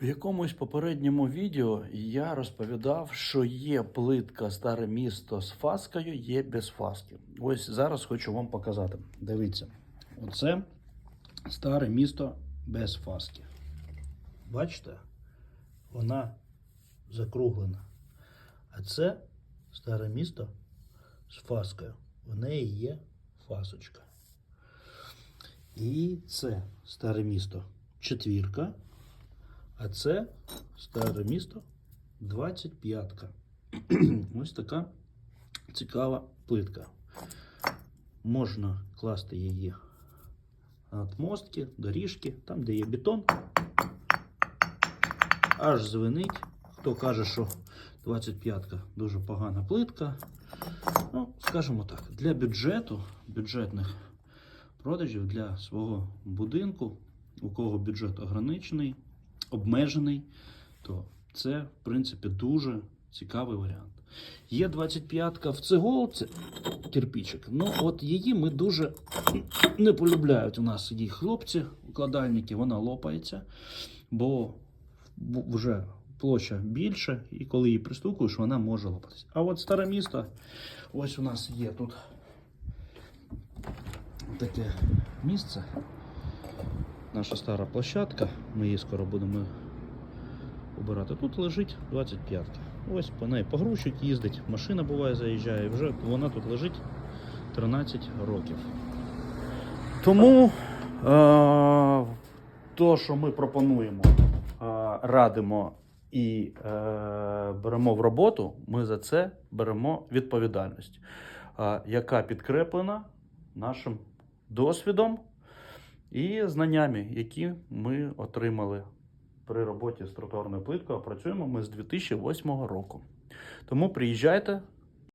В якомусь попередньому відео я розповідав, що є плитка старе місто з фаскою, є без фаски. Ось зараз хочу вам показати. Дивіться, оце старе місто без фаски. Бачите? Вона закруглена. А це старе місто з фаскою. В неї є фасочка. І це старе місто четвірка. А це старе місто 25-ка. Ось така цікава плитка. Можна класти її на отмостки, доріжки, там, де є бетон. Аж звенить. Хто каже, що 25-ка дуже погана плитка. Ну, скажімо так, для бюджету, бюджетних продажів для свого будинку, у кого бюджет ограничений, обмежений, то це, в принципі, дуже цікавий варіант. Є 25-ка в цеголці, кирпичик. Ну, от її ми дуже не полюбляють у нас її хлопці, укладальники, вона лопається, бо вже площа більша, і коли її пристукуєш, вона може лопатися. А от старе місто, ось у нас є тут таке місце. Наша стара площадка. Ми її скоро будемо обирати. Тут лежить 25-ка. Ось по неї погрузчик їздить, машина буває заїжджає, вже вона тут лежить 13 років. Тому е, то, що ми пропонуємо, е, радимо і е, беремо в роботу, ми за це беремо відповідальність, е, яка підкреплена нашим досвідом і знаннями, які ми отримали при роботі з тротуарною плиткою. Працюємо ми з 2008 року. Тому приїжджайте,